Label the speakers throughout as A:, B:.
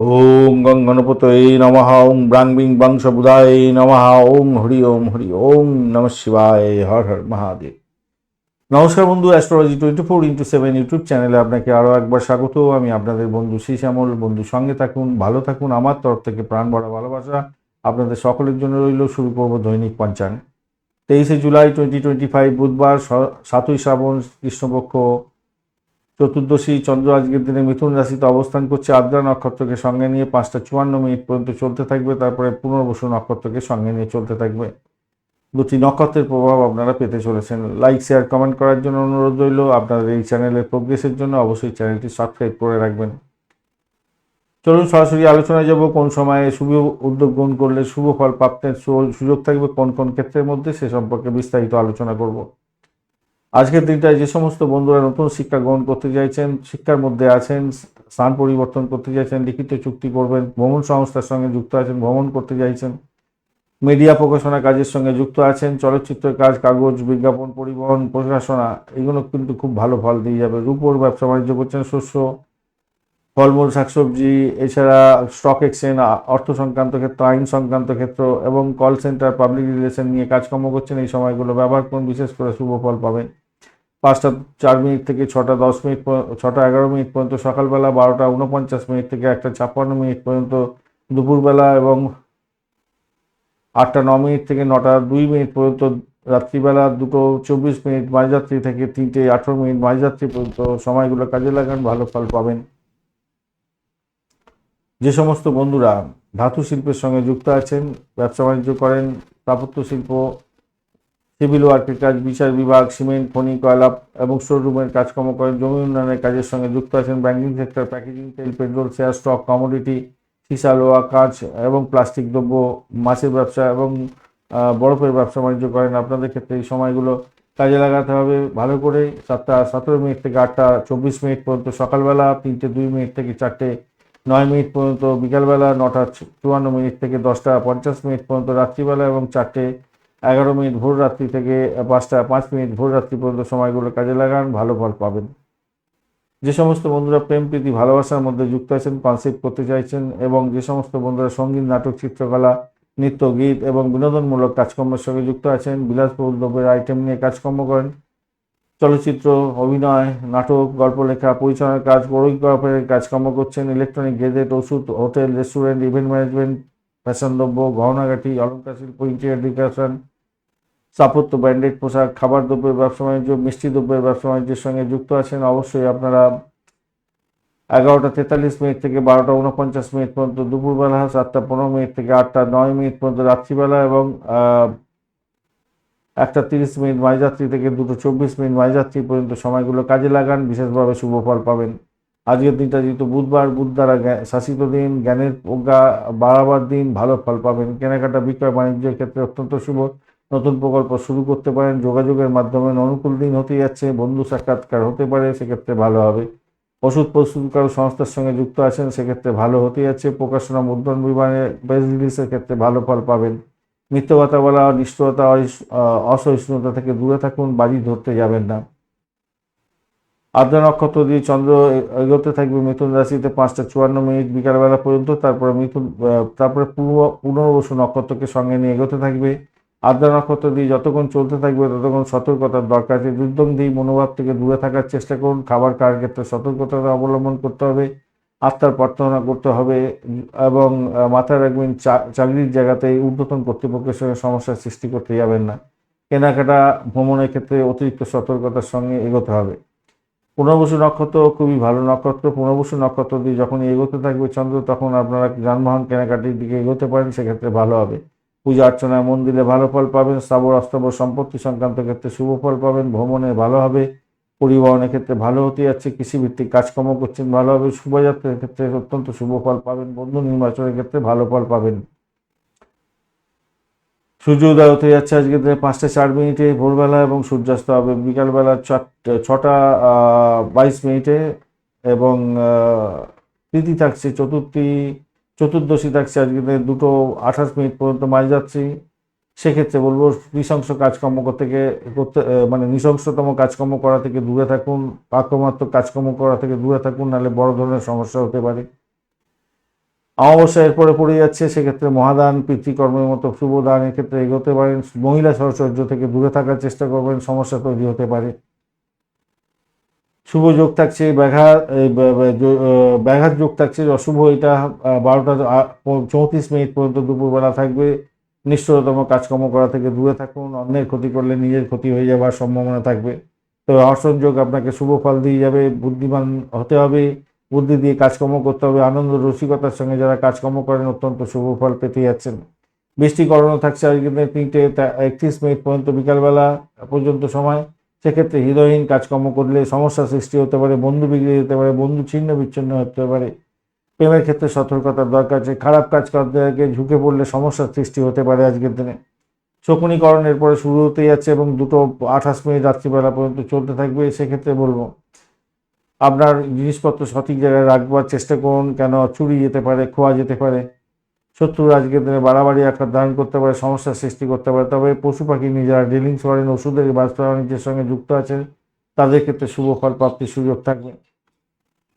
A: ওম গং গণপতয়ে নমঃ, ওম ব্রাং বিং বংশ বুধায় নমঃ, ওম হরি ওম হরি ওম নম শিবায়, হর হর মহাদেব। নমস্কার বন্ধু astrology twenty four into seven YouTube চ্যানেলে আপনাকে আরও একবার স্বাগত। আমি আপনাদের বন্ধু শ্যামল বন্ধু, সঙ্গে থাকুন, ভালো থাকুন, আমার তরফ থেকে প্রাণ ভরা ভালোবাসা আপনাদের সকলের জন্য রইল শুরু করব দৈনিক পঞ্চাঙ্গ। তেইশে জুলাই টোয়েন্টি টোয়েন্টি ফাইভ বুধবার সাতই শ্রাবণ, কৃষ্ণপক্ষ চতুর্দশী, চন্দ্র আজকের দিনে মিথুন রাশিতে অবস্থান করছে। আদ্রা নক্ষত্রকে সঙ্গে নিয়ে পাঁচটা চুয়ান্ন মিনিট পর্যন্ত চলতে থাকবে। তারপরে পুনর্বসু নক্ষত্রকে সঙ্গে নিয়ে চলতে থাকবে। দুটি নক্ষত্রের প্রভাব আপনারা পেতে চলেছেন। লাইক শেয়ার কমেন্ট করার জন্য অনুরোধ রইল। আপনাদের এই চ্যানেলের প্রোগ্রেসের জন্য অবশ্যই চ্যানেলটি সাবস্ক্রাইব করে রাখবেন। চলুন সরাসরি আলোচনায় যাব। কোন সময়ে শুভ উদ্যোগ গ্রহণ করলে শুভ ফল প্রাপ্তের সুযোগ থাকবে, কোন কোন ক্ষেত্রের মধ্যে সে সম্পর্কে বিস্তারিত আলোচনা করব। আজকের দিনটায় যে সমস্ত বন্ধুরা নতুন শিক্ষা গ্রহণ করতে চাইছেন, শিক্ষার মধ্যে আছেন, স্থান পরিবর্তন করতে চাইছেন, লিখিত চুক্তি করবেন, ভ্রমণ সংস্থার সঙ্গে যুক্ত আছেন, ভ্রমণ করতে চাইছেন, মিডিয়া প্রকাশনা কাজের সঙ্গে যুক্ত আছেন, চলচ্চিত্রের কাজ, কাগজ, বিজ্ঞাপন, পরিবহন প্রকাশনা এগুলো কিন্তু খুব ভালো ফল দিয়ে যাবে। রূপোর ব্যবসা বাণিজ্য করছেন শস্য, ফলমূল, শাকসবজি, এছাড়া স্টক এক্সচেঞ্জ অর্থ সংক্রান্ত ক্ষেত্র, আইন সংক্রান্ত ক্ষেত্র এবং কল সেন্টার পাবলিক রিলেশন নিয়ে কাজকর্ম করছেন এই সময়গুলো। ব্যবহার করুন, বিশেষ করে শুভ ফল পাবেন। পাঁচটা চার মিনিট থেকে ছটা দশ মিনিট ছটা এগারো মিনিট পর্যন্ত সকালবেলা, বারোটা উনপঞ্চাশ মিনিট থেকে একটা ছাপ্পান্ন মিনিট পর্যন্ত দুপুরবেলা এবং আটটা ন মিনিট থেকে নটা দুই মিনিট পর্যন্ত রাত্রিবেলা দুটো চব্বিশ মিনিট মাঝরাত্রি থেকে তিনটে আঠেরো মিনিট মাঝরাত্রি পর্যন্ত সময়গুলো কাজে লাগান, ভালো ফল পাবেন। যে সমস্ত বন্ধুরা ধাতু শিল্পের সঙ্গে যুক্ত আছেন, ব্যবসা বাণিজ্য করেন, স্থাপত্য শিল্প সিভিল ওয়ার্কের কাজ বিচার বিভাগ, সিমেন্ট খনি কয়লা এবং শোরুমের কাজকর্ম করেন। জমি উন্নয়নের কাজের সঙ্গে যুক্ত আছেন ব্যাংকিং সেক্টর, প্যাকেজিং, তেল, পেট্রোল, শেয়ার, স্টক, কমোডিটি, সীসা, লোহা, কাঁচ এবং প্লাস্টিক দ্রব্য, মাছের ব্যবসা এবং বরফের ব্যবসা বাণিজ্য করেন। আপনাদের ক্ষেত্রে এই সময়গুলো কাজে লাগাতে হবে। ভালো করে সাতটা, সতেরো মিনিট থেকে আটটা, চব্বিশ মিনিট পর্যন্ত সকালবেলা, তিনটে, দুই মিনিট থেকে চারটে, নয় মিনিট পর্যন্ত বিকালবেলা, নটা, চুয়ান্ন মিনিট থেকে দশটা, পঞ্চাশ মিনিট পর্যন্ত রাত্রিবেলা এবং চারটে এগারো মিনিট ভোর রাত্রি থেকে পাঁচটা, পাঁচ মিনিট ভোর রাত্রি পর্যন্ত সময়গুলো কাজে লাগান, ভালো ফল পাবেন। যে সমস্ত বন্ধুরা প্রেম, প্রীতি, ভালোবাসার মধ্যে যুক্ত আছেন কনসেপ্ট করতে চাইছেন এবং যে সমস্ত বন্ধুরা সংগীত, নাটক, চিত্রকলা, নৃত্য, গীত এবং বিনোদনমূলক কাজকর্মের সঙ্গে যুক্ত আছেন, বিলাসবহুল দ্রব্যের আইটেম নিয়ে কাজকর্ম করেন, চলচ্চিত্র, অভিনয়, নাটক গল্প লেখা পরিচালনার কাজ কোরিওগ্রাফারের কাজকর্ম করছেন ইলেকট্রনিক গেজেট ওষুধ hotel restaurant event management fashion দ্রব্য, গহনাগাটি অলঙ্কার শিল্প ইন্টেরিয়ার ডেকোরেশন স্থাপত্য ব্র্যান্ডেড পোশাক, খাবার দ্রব্যের ব্যবসা বাণিজ্য, মিষ্টি দ্রব্যের ব্যবসা বাণিজ্যের সঙ্গে যুক্ত আছেন অবশ্যই আপনারা এগারোটা তেতাল্লিশ মিনিট থেকে বারোটা উনপঞ্চাশ মিনিট পর্যন্ত, দুপুরবেলা সাতটা পনেরো মিনিট থেকে আটটা নয় মিনিট পর্যন্ত, রাত্রিবেলা এবং একটা তিরিশ মিনিট মাঝরাত্রি থেকে দুটো চব্বিশ মিনিট মাঝরাত্রি পর্যন্ত সময়গুলো কাজে লাগান, বিশেষভাবে শুভ ফল পাবেন। আজকের দিনটা যেহেতু বুধবার, বুধ দ্বারা শাসিত দিন, জ্ঞানের প্রজ্ঞা বাড়াবার দিন, ভালো ফল পাবেন। কেনাকাটা, বিক্রয়, বাণিজ্যের ক্ষেত্রে অত্যন্ত শুভ। নতুন প্রকল্প শুরু করতে পারেন। যোগাযোগের মাধ্যমে অনুকূল দিন হতে যাচ্ছে। বন্ধু সাক্ষাৎকার হতে পারে, সেক্ষেত্রে ভালো হবে। ওষুধ প্রস্তুতকারক সংস্থার সঙ্গে যুক্ত আছেন, সেক্ষেত্রে ভালো হতে যাচ্ছে। প্রকাশনা, মুদ্রণ বিমানে প্রেস রিলিজের ক্ষেত্রে ভালো ফল পাবেন। মিথ্য বলা, নিষ্ঠুরতা, অসহিষ্ণুতা থেকে দূরে থাকুন, বাজি ধরতে যাবেন না। আদ্রা নক্ষত্র দিয়ে চন্দ্র এগোতে থাকবে, মিথুন রাশিতে পাঁচটা চুয়ান্ন মিনিট বিকালবেলা পর্যন্ত, তারপরে মিথুন তারপরে পূর্ব পুনর্বসু নক্ষত্রকে সঙ্গে নিয়ে এগোতে থাকবে। আদ্রা নক্ষত্র দিয়ে যতক্ষণ চলতে থাকবে, ততক্ষণ সতর্কতার দরকার আছে। দুর্দন্ধি মনোভাব থেকে দূরে থাকার চেষ্টা করুন। খাবার খাওয়ার ক্ষেত্রে সতর্কতা অবলম্বন করতে হবে। আত্মার প্রার্থনা করতে হবে এবং মাথায় রাখবেন চাকরির জায়গাতে ঊর্ধ্বতন কর্তৃপক্ষের সঙ্গে সমস্যার সৃষ্টি করতে যাবেন না। কেনাকাটা, ভ্রমণের ক্ষেত্রে অতিরিক্ত সতর্কতার সঙ্গে এগোতে হবে। পুনর্বসু নক্ষত্র খুবই ভালো নক্ষত্র। পুনর্বসু নক্ষত্র দিয়ে যখন এগোতে থাকবে চন্দ্র, তখন আপনারা যানবাহন কেনাকাটির দিকে এগোতে পারেন, সেক্ষেত্রে ভালো হবে। পূজা অর্চনায় মন দিলে ভালো ফল পাবেন স্থাবর অস্থাবর সম্পত্তি সংক্রান্ত ক্ষেত্রে শুভ ফল পাবেন, ভ্রমণে ভালো হবে, পরিবহনের ক্ষেত্রে ভালো হতে যাচ্ছে, কৃষিভিত্তিক কাজকর্ম করছেন, ভালো হবে, শুভযাত্রার ক্ষেত্রে অত্যন্ত শুভ ফল পাবেন, বন্ধু নির্বাচনের ক্ষেত্রে ভালো ফল পাবেন। সূর্য উদয় হতে যাচ্ছে আজকে পাঁচটা চার মিনিটে ভোরবেলা এবং সূর্যাস্ত হবে বিকালবেলা ছটা বাইশ মিনিটে এবং তিথি থাকছে চতুর্থী, চতুর্দশী থাকছে আজকে দুটো আঠাশ মিনিট পর্যন্ত মাঝ যাচ্ছি সেক্ষেত্রে বলব নৃশংস কাজকর্ম করতে গিয়ে- করতে মানে নৃশংসতম কাজকর্ম করা থেকে দূরে থাকুন আক্রমণাত্মক কাজকর্ম করা থেকে দূরে থাকুন, নাহলে বড় ধরনের সমস্যা হতে পারে। অমাবস্যা এরপরে পড়ে যাচ্ছে, সেক্ষেত্রে মহাদান, পিতৃকর্মের মতো শুভ দানের ক্ষেত্রে এগোতে পারেন মহিলা সহচর্য থেকে দূরে থাকার চেষ্টা করবেন, সমস্যা তৈরি হতে পারে। শুভ যোগ থাকছে, ব্যাঘাত ব্যাঘাত যোগ থাকছে, অশুভ এটা বারোটা চৌত্রিশ মিনিট পর্যন্ত দুপুরবেলা থাকবে। নিশ্চয়তম কাজকর্ম করা থেকে দূরে থাকুন, অন্যের ক্ষতি করলে নিজের ক্ষতি হয়ে যাওয়ার সম্ভাবনা থাকবে। তবে অর্শন যোগ আপনাকে শুভ ফল দিয়ে যাবে, বুদ্ধিমান হতে হবে। বুদ্ধি দিয়ে কাজকর্ম করতে হবে, আনন্দ, রসিকতার সঙ্গে যারা কাজকর্ম করেন অত্যন্ত শুভ ফল পেতে যাচ্ছেন। বৃষ্টিকরণও থাকছে আজকে তিনটে একত্রিশ মিনিট পর্যন্ত বিকালবেলা পর্যন্ত সময়। সেক্ষেত্রে হৃদয়হীন কাজকর্ম করলে সমস্যা সৃষ্টি হতে পারে, বন্ধু বিগড়ে যেতে পারে, বন্ধু ছিন্ন বিচ্ছিন্ন হতে পারে। প্রেমের ক্ষেত্রে সতর্কতার দরকার আছে, খারাপ কাজ করতে গিয়ে ঝুঁকে পড়লে সমস্যার সৃষ্টি হতে পারে আজকের দিনে। শকুনিকরণের পরে শুরু হতে যাচ্ছে এবং দুটো আঠাশ মিনিট রাত্রিবেলা পর্যন্ত চলতে থাকবে, সেক্ষেত্রে বলব আপনার জিনিসপত্র সঠিক জায়গায় রাখবার চেষ্টা করুন, কেন চুরি যেতে পারে, খোয়া যেতে পারে। শত্রুর আজকের দিনে বাড়াবাড়ি আকার ধারণ করতে পারে, সমস্যার সৃষ্টি করতে পারে। তবে পশু পাখি নিয়ে যারা ডিলিংস করেন ওষুধের বাণিজ্যের সঙ্গে যুক্ত আছেন, তাদের ক্ষেত্রে শুভ ফল প্রাপ্তির সুযোগ থাকবে।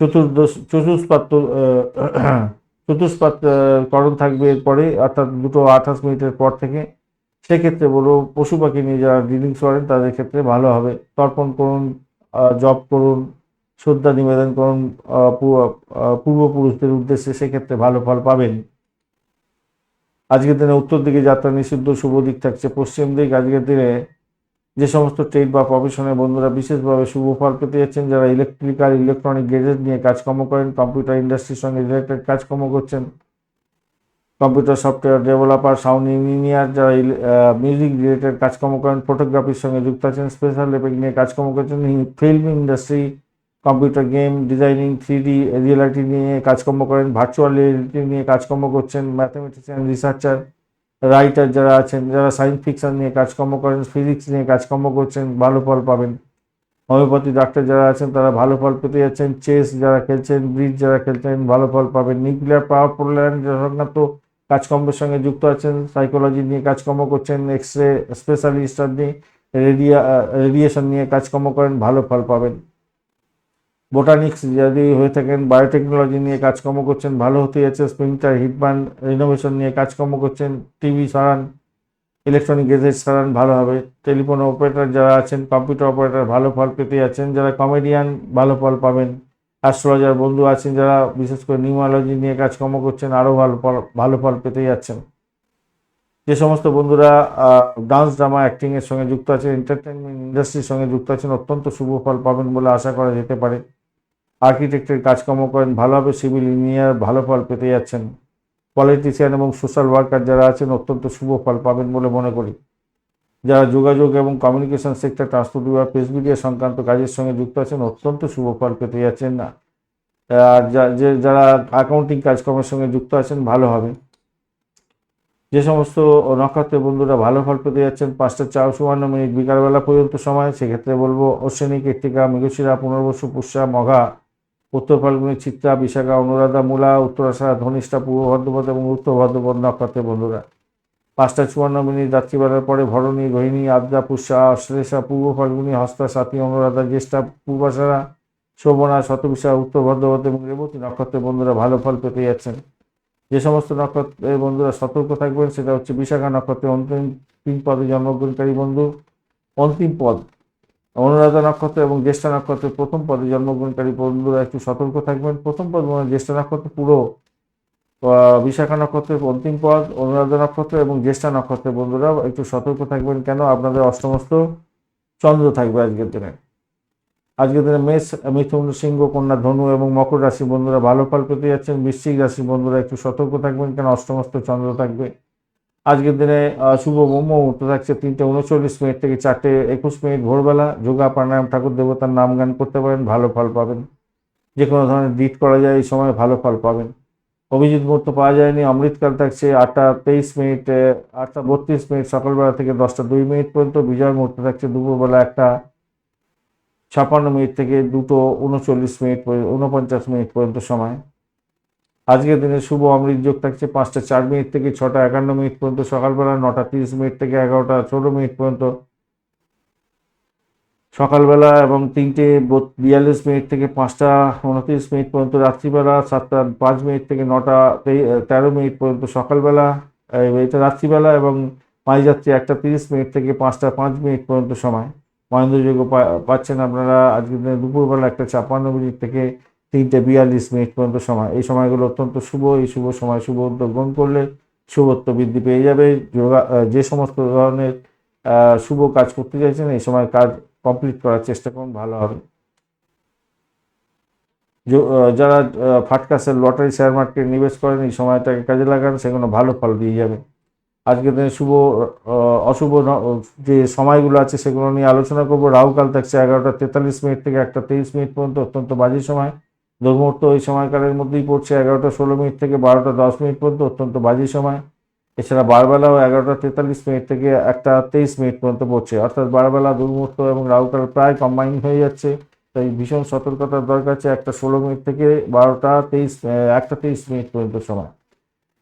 A: চতুর্দশ চতুষ্পাত চতুষ্পাত করণ থাকবে এরপরে, অর্থাৎ দুটো আঠাশ মিনিটের পর থেকে। সেক্ষেত্রে বলব পশু পাখি নিয়ে যারা ডিলিংস করেন তাদের ক্ষেত্রে ভালো হবে। তর্পণ করুন জব করুন শ্রদ্ধা নিবেদন করুন পূর্বপুরুষদের উদ্দেশ্যে সেক্ষেত্রে ভালো ফল পাবেন। আজকের দিনে উত্তর দিকে যাত্রা নিষিদ্ধ, শুভ দিক থাকছে পশ্চিম দিক। আজকের দিনে যে সমস্ত ট্রেড বা প্রফেশনের বন্ধুরা বিশেষভাবে শুভ ফল পেতে যাচ্ছেন, যারা ইলেকট্রিক্যাল ইলেকট্রনিক গেজেট নিয়ে কাজকর্ম করেন, কম্পিউটার ইন্ডাস্ট্রির সঙ্গে রিলেটেড কাজকর্ম করছেন, computer software developer, sound engineer যারা মিউজিক রিলেটেড কাজকর্ম করেন, ফটোগ্রাফির সঙ্গে যুক্ত আছেন, স্পেশাল এফেক্ট নিয়ে কাজকর্ম করছেন, film industry computer game, designing three D reality নিয়ে কাজকর্ম করেন, ভার্চুয়াল রিয়েলিটি নিয়ে কাজকর্ম করছেন, ম্যাথামেটিশিয়ান, রিসার্চার, রাইটার যারা আছেন, যারা সায়েন্স ফিকশন নিয়ে কাজকর্ম করেন, ফিজিক্স নিয়ে কাজকর্ম করছেন, ভালো ফল পাবেন। হোমিওপ্যাথি ডাক্তার যারা আছেন, তারা ভালো ফল পেতে যাচ্ছেন। চেস যারা খেলছেন, ব্রিজ যারা খেলছেন, ভালো ফল পাবেন। নিউক্লিয়ার পাওয়ার প্ল্যান্ট কাজকর্মের সঙ্গে যুক্ত আছেন, সাইকোলজি নিয়ে কাজকর্ম করছেন এক্স রে স্পেশালিস্ট আপনি রেডিয়া, রেডিয়েশন নিয়ে কাজকর্ম করেন, ভালো ফল পাবেন। বোটানিক্স যদি হয়ে থাকেন বায়োটেকনোলজি নিয়ে কাজকর্ম করছেন, ভালো হতে যাচ্ছে স্প্রিন্টার হিটবান রিনোভেশন নিয়ে কাজকর্ম করছেন টিভি সারান ইলেকট্রনিক গেজেট সারান ভালো হবে। টেলিফোন অপারেটর যারা আছেন কম্পিউটার অপারেটর ভালো ফল পেতে যাচ্ছেন, যারা কমেডিয়ান ভালো ফল পাবেন। অ্যাস্ট্রোলজার বন্ধু আছেন যারা, বিশেষ করে নিউমোলজি নিয়ে কাজকর্ম করছেন আরও ভালো ফল ভালো ফল পেতে যাচ্ছেন। যে সমস্ত বন্ধুরা ডান্স ড্রামা অ্যাক্টিংয়ের সঙ্গে যুক্ত আছেন এন্টারটেনমেন্ট ইন্ডাস্ট্রির সঙ্গে যুক্ত আছেন, অত্যন্ত শুভ ফল পাবেন বলে আশা করা যেতে পারে। আর্কিটেক্টের কাজকর্ম করেন, ভালোভাবে সিভিল ইঞ্জিনিয়ার ভালো ফল পেতে যাচ্ছেন। পলিটিশিয়ান এবং সোশ্যাল ওয়ার্কার যারা আছেন, অত্যন্ত শুভ ফল পাবেন বলে মনে করি। যারা যোগাযোগ এবং কমিউনিকেশন সেক্টর, ট্রান্সপোর্ট বিভাগ, প্রেস মিডিয়া সংক্রান্ত কাজের সঙ্গে যুক্ত আছেন, অত্যন্ত শুভ ফল পেতে যাচ্ছেন না। আর যা- যারা অ্যাকাউন্টিং কাজকর্মের সঙ্গে যুক্ত আছেন, ভালো হবে। যে সমস্ত নক্ষত্রের বন্ধুরা ভালো ফল পেতে যাচ্ছেন, পাঁচটা চার চুয়ান্ন মিনিট বিকালবেলা পর্যন্ত সময়, সেক্ষেত্রে বলব অশ্বিনী, কৃত্তিকা, মৃগশিরা, পুনর্বসু, পুষ্যা, মঘা উত্তর ফাল্গুনি চিত্রা, বিশাখা, অনুরাধা মূলা উত্তরাষাঢ়া ধনিষ্ঠা, পূর্ব ভদ্রপদ এবং উত্তর ভদ্রপদ নক্ষত্রের বন্ধুরা। পাঁচটা চুয়ান্ন মিনিট রাত্রিবেলার পরে ভরণী রোহিণী আদ্রা, পুষ্যা, অশ্লেষা, পূর্ব ফাল্গুনি, হস্তা, সাথী, অনুরাধা, জ্যেষ্ঠা পূর্বাষাঢ়া শোভনা, শতবিশা, উত্তর ভদ্রপদ এবং রেবতী নক্ষত্রের বন্ধুরা ভালো ফল পেতে যাচ্ছেন। যে সমস্ত নক্ষত্রের বন্ধুরা সতর্ক থাকবেন, সেটা হচ্ছে বিশাখা নক্ষত্রের অন্তিম তিন পদে জন্মগ্রহণকারী বন্ধু, অন্তিম পদ। অনুরাধা নক্ষত্র এবং জ্যেষ্ঠ নক্ষত্রের প্রথম পদে জন্মগ্রহণকারী বন্ধুরা একটু সতর্ক থাকবেন। প্রথম পদ মানে জ্যেষ্ঠ নক্ষত্র, পুরো বিশাখা নক্ষত্রের অন্তিম পদ, অনুরাধা নক্ষত্র এবং জ্যেষ্ঠ নক্ষত্রের বন্ধুরা একটু সতর্ক থাকবেন কেন? আপনাদের অষ্টমস্ত চন্দ্র থাকবে আজকের দিনে। আজকের দিনে মেষ, মিথুন, সিংহ, কন্যা, ধনু এবং মকর রাশি বন্ধুরা ভালো ফল পেতে যাচ্ছেন। বৃশ্চিক রাশি বন্ধুরা একটু সতর্ক থাকবেন কেন? অষ্টমস্ত চন্দ্র থাকবে। আজকের দিনে শুভ ব্রহ্ম মুহূর্ত থাকছে তিনটে উনচল্লিশ মিনিট থেকে চারটে একুশ মিনিট ভোরবেলা। যোগা প্রাণায়াম ঠাকুর দেবতার নাম গান করতে পারেন, ভালো ফল পাবেন। যে কোনো ধরনের ডিট করা যায়, এই সময় ভালো ফল পাবেন। অভিজিৎ মুহূর্ত পাওয়া যায়নি, অমৃতকাল থাকছে আটটা তেইশ মিনিট আটটা বত্রিশ মিনিট, সকালবেলা থেকে দশটা দুই মিনিট পর্যন্ত। বিজয় মুহূর্ত থাকছে দুপুরবেলা একটা ছাপান্ন মিনিট থেকে দুটো উনচল্লিশ মিনিট পর্যন্ত উনপঞ্চাশ মিনিট পর্যন্ত সময়। আজকের দিনে শুভ অমৃত যোগ থাকছে পাঁচটা চার মিনিট থেকে ছটা একান্ন মিনিট পর্যন্ত, সকালবেলা নটা তিরিশ মিনিট থেকে এগারোটা ষোলো মিনিট পর্যন্ত। সকালবেলা এবং তিনটে বিয়াল্লিশ মিনিট থেকে পাঁচটা উনত্রিশ মিনিট পর্যন্ত, রাত্রিবেলা সাতটা পাঁচ মিনিট থেকে নটা তেরো মিনিট পর্যন্ত সকালবেলা এটা রাত্রিবেলা এবং মাঝরাত্রি একটা তিরিশ মিনিট থেকে পাঁচটা পাঁচ মিনিট পর্যন্ত সময়। মহেন্দ্রযোগ্য পাচ্ছেন আপনারা আজকের দিনে দুপুরবেলা একটা ছাপ্পান্ন মিনিট থেকে তিনটে বিয়াল্লিশ মিনিট পর্যন্ত সময়। এই সময়গুলো অত্যন্ত শুভ, এই শুভ সময় শুভ উদ্যোগ গ্রহণ করলে শুভত্ব বৃদ্ধি পেয়ে যাবে। যোগা- যে সমস্ত ধরনের শুভ কাজ করতে চাইছেন, এই সময় কাজ কমপ্লিট করার চেষ্টা করুন, ভালো হবে। যারা ফাটকাসের লটারি শেয়ার মার্কেটে নিবেশ করেন, এই সময়টাকে কাজে লাগান, সেগুলো ভালো ফল দিয়ে যাবে। আজকের দিনে শুভ অশুভ যে সময়গুলো আছে, সেগুলো নিয়ে আলোচনা করব। রাহুকাল থাকছে এগারোটা তেতাল্লিশ মিনিট থেকে একটা তেইশ মিনিট পর্যন্ত, অত্যন্ত বাজে সময়। দুর্মুহূর্ত ওই সময়কালের মধ্যেই পড়ছে এগারোটা ষোলো মিনিট থেকে বারোটা দশ মিনিট পর্যন্ত, অত্যন্ত বাজে সময়। এছাড়া বারবেলাও এগারোটা তেতাল্লিশ মিনিট থেকে একটা তেইশ মিনিট পর্যন্ত পড়ছে। অর্থাৎ বারবেলা, দুর্মুহূর্ত এবং রাহুকাল প্রায় কম্বাইন হয়ে যাচ্ছে। তাই ভীষণ সতর্কতার দরকার আছে একটা ষোলো মিনিট থেকে বারোটা তেইশ একটা তেইশ মিনিট পর্যন্ত সময়।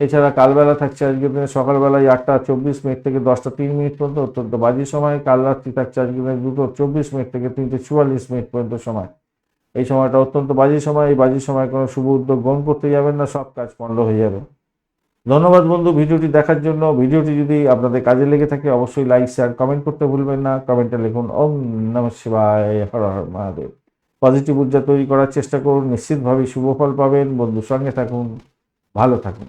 A: এছাড়া কালবেলা থাকছে আজকের দিনে সকালবেলায় আটটা চব্বিশ মিনিট থেকে দশটা তিন মিনিট পর্যন্ত, অত্যন্ত বাজে সময়। কাল রাত্রি থাকছে আজকের দিনে দুটো চব্বিশ মিনিট থেকে তিনটে চুয়াল্লিশ মিনিট পর্যন্ত সময়। এই সময়টা অত্যন্ত বাজে সময়, এই বাজে সময় কোনো শুভ উদ্যোগ গ্রহণ করতে যাবেন না, সব কাজ পণ্ড হয়ে যাবে। ধন্যবাদ বন্ধু ভিডিওটি দেখার জন্য। ভিডিওটি যদি আপনাদের কাজে লেগে থাকে, অবশ্যই লাইক শেয়ার কমেন্ট করতে ভুলবেন না। কমেন্টে লিখুন, ওম নম শিবায়, হর হর মহাদেব। পজিটিভ ঊর্জা তৈরি করার চেষ্টা করুন, নিশ্চিতভাবেই শুভ ফল পাবেন। বন্ধুর সঙ্গে থাকুন, ভালো থাকুন।